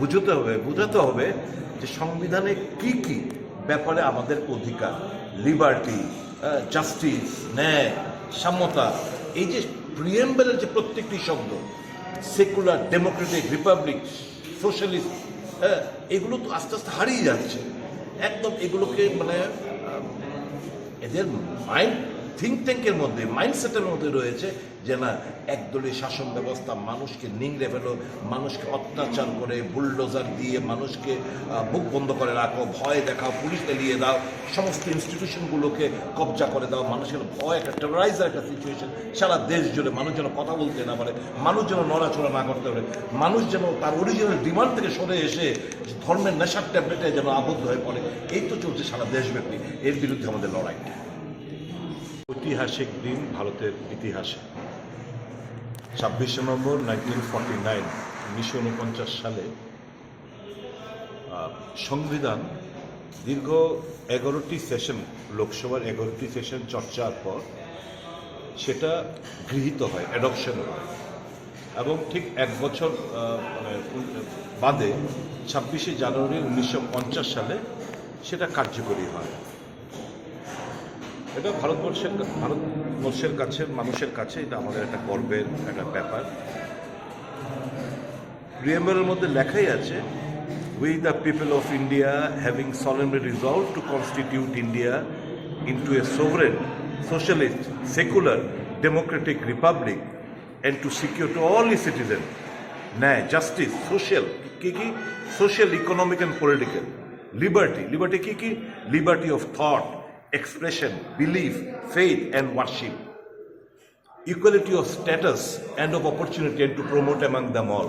বুঝতে হবে, বুঝাতে হবে যে সংবিধানে কি কি ব্যাপারে আমাদের অধিকার লিবার্টি জাস্টিস ন্যায়, সাম্যতা, এই যে প্রিয়েম্বেলের যে প্রত্যেকটি শব্দ সেকুলার ডেমোক্রেটিক রিপাবলিক সোশ্যালিস্ট হ্যাঁ এগুলো তো আস্তে আস্তে হারিয়ে যাচ্ছে। একদম এগুলোকে মানে এদের মাইন্ড থিঙ্ক ট্যাঙ্কের মধ্যে মাইন্ডসেটের মধ্যে রয়েছে যে না একদলীয় শাসন ব্যবস্থা মানুষকে নিংড়ে ফেলো, মানুষকে অত্যাচার করে, বুলডোজার দিয়ে মানুষকে বুক বন্ধ করে রাখো, ভয় দেখাও, পুলিশ এলিয়ে দাও, সমস্ত ইনস্টিটিউশনগুলোকে কবজা করে দাও, মানুষের ভয়, একটা টেরোরাইজার একটা সিচুয়েশন সারা দেশ জুড়ে মানুষ যেন কথা বলতে না পারে, মানুষ যেন নড়াচড়া না করতে পারে, মানুষ যেন তার অরিজিনাল ডিমান্ড থেকে সরে এসে ধর্মের নেশার ট্যাবলেটে যেন আবদ্ধ হয়ে পড়ে, এই তো চলছে সারা দেশব্যাপী, এর বিরুদ্ধে আমাদের লড়াই। ঐতিহাসিক দিন ভারতের ইতিহাসে। ছাব্বিশে নম্বর নাইনটিন ফর্টি নাইন, উনিশশো উনপঞ্চাশ সালে সংবিধান দীর্ঘ এগারোটি সেশন, লোকসভার এগারোটি সেশন চর্চার পর সেটা গৃহীত হয় অ্যাডপশন হয়। এবং ঠিক এক বছর মানে বাদে ছাব্বিশে জানুয়ারি উনিশশো পঞ্চাশ সালে সেটা কার্যকরী হয়। এটা ভারতবর্ষের ভারতবর্ষের কাছে মানুষের কাছে এটা আমাদের একটা গর্বের একটা ব্যাপার। প্রিয়েম্বলের মধ্যে লেখাই আছে we the people of India having solemnly resolved to constitute India into a sovereign, socialist, secular, democratic republic and to secure to all its citizens ন্যায় জাস্টিস সোশ্যাল কি কি? Social economic and political liberty liberty key key? Liberty of thought expression belief faith and worship equality of status and of opportunity and to promote among them all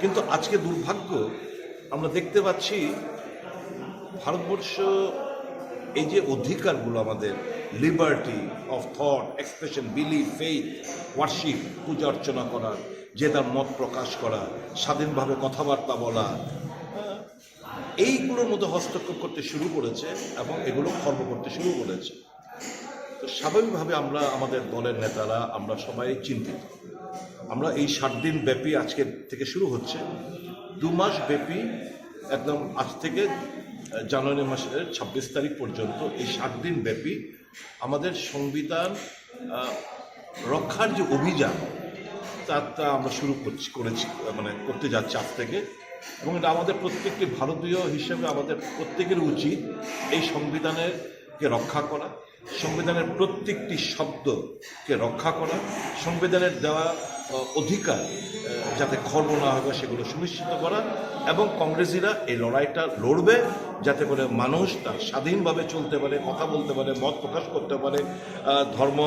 কিন্তু আজকে দুর্ভাগ্য, আমরা দেখতে পাচ্ছি ভারতবর্ষ এই যে অধিকারগুলো আমাদের liberty of thought expression belief faith worship পূজা অর্চনা করা, যে তার মত প্রকাশ করা, স্বাধীনভাবে কথাবার্তা বলা এইগুলোর মধ্যে হস্তক্ষেপ করতে শুরু করেছে এবং এগুলো খর্ব করতে শুরু করেছে। তো স্বাভাবিকভাবে আমরা আমাদের দলের নেতারা, আমরা সবাই চিন্তিত। আমরা এই সাত দিন ব্যাপী আজকে থেকে শুরু হচ্ছে। দু মাস ব্যাপী একদম আজ থেকে জানুয়ারি মাসের ছাব্বিশ তারিখ পর্যন্ত এই সাত দিন ব্যাপী আমাদের সংবিধান রক্ষার যে অভিযান তা আমরা শুরু করছি, করেছি মানে করতে যাচ্ছি আজ থেকে। এবং এটা আমাদের প্রত্যেকটি ভারতীয় হিসেবে আমাদের প্রত্যেকের উচিত এই সংবিধানের কে রক্ষা করা, সংবিধানের প্রত্যেকটি শব্দকে রক্ষা করা, সংবিধানের দেওয়া অধিকার যাতে খর্ব না হবে সেগুলো সুনিশ্চিত করা এবং কংগ্রেসিরা এই লড়াইটা লড়বে যাতে করে মানুষ তার স্বাধীনভাবে চলতে পারে, কথা বলতে পারে, মত প্রকাশ করতে পারে ধর্ম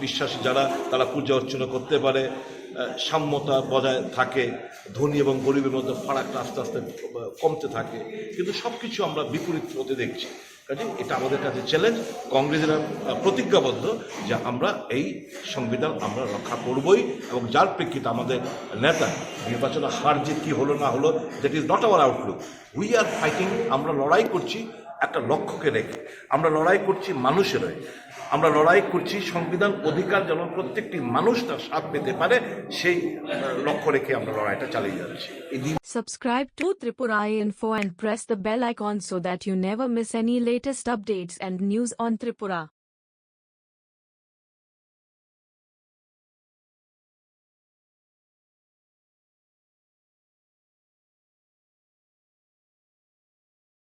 বিশ্বাসী যারা, তারা পূজা অর্চনা করতে পারে সাম্যতা বজায় থাকে, ধনী এবং গরিবের মধ্যে ফারাকটা আস্তে আস্তে কমতে থাকে। কিন্তু সব কিছু আমরা বিপরীত হতে দেখছি। কাজে এটা আমাদের কাছে চ্যালেঞ্জ কংগ্রেসেরা প্রতিজ্ঞাবদ্ধ যে আমরা এই সংবিধান আমরা রক্ষা করবই এবং যার প্রেক্ষিতে আমাদের নেতা নির্বাচনে হার জিত কি হলো না হলো that is not our outlook we are fighting আমরা লড়াই করছি একটা লক্ষ্যকে রেখে আমরা লড়াই করছি মানুষের হয়ে আমরা লড়াই করছি সংবিধান অধিকার যেন প্রত্যেকটি মানুষ তার স্বাদ পেতে পারে সেই লক্ষ্য রেখে আমরা লড়াইটা চালিয়ে যাচ্ছি Subscribe to Tripura Info and press the bell icon so that you never miss any latest updates and news on Tripura.